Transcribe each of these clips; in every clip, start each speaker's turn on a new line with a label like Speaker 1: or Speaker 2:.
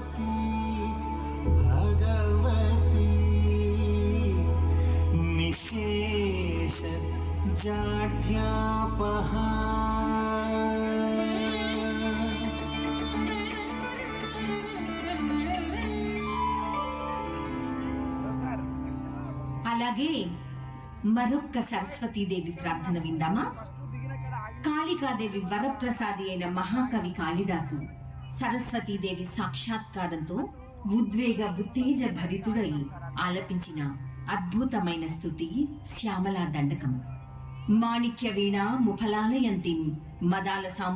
Speaker 1: सरस्वती भगवती निशेष जाढ्यापहा
Speaker 2: అలాగే మరొక్క సరస్వతీదేవి ప్రార్థన విందామా కాళికాదేవి వరప్రసాది అయిన మహాకవి కాళిదాసు సరస్వతీదేవి సాక్షాత్కారంతో ఉద్వేగ ఉత్తేజ భరితుడై ఆలపించిన అద్భుతమైన స్థుతి శ్యామలా దండకం. మాణిక్య వీణ ముఫలాలయంతి మదాల సామ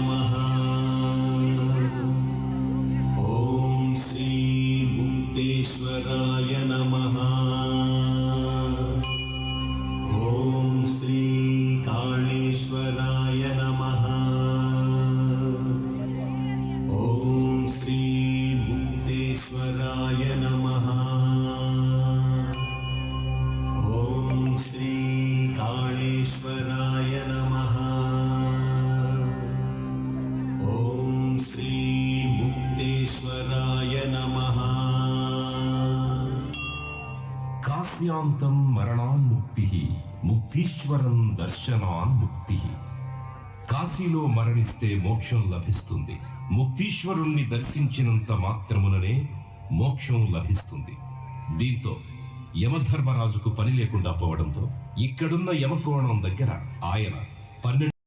Speaker 1: कालेश्वराय नमः ॐ श्री मुक्तेश्वराय नमः
Speaker 3: కాశ్యాంతం మరణాన్ముక్తి ముక్తీశ్వరం దర్శనాన్ముక్తి కాశీలో మరణిస్తే మోక్షం లభిస్తుంది ముక్తీశ్వరుణ్ణి దర్శించినంత మాత్రముననే మోక్షం లభిస్తుంది దీంతో యమధర్మరాజుకు పని లేకుండా పోవడంతో ఇక్కడున్న యమకోణం దగ్గర ఆయన పన్నెండు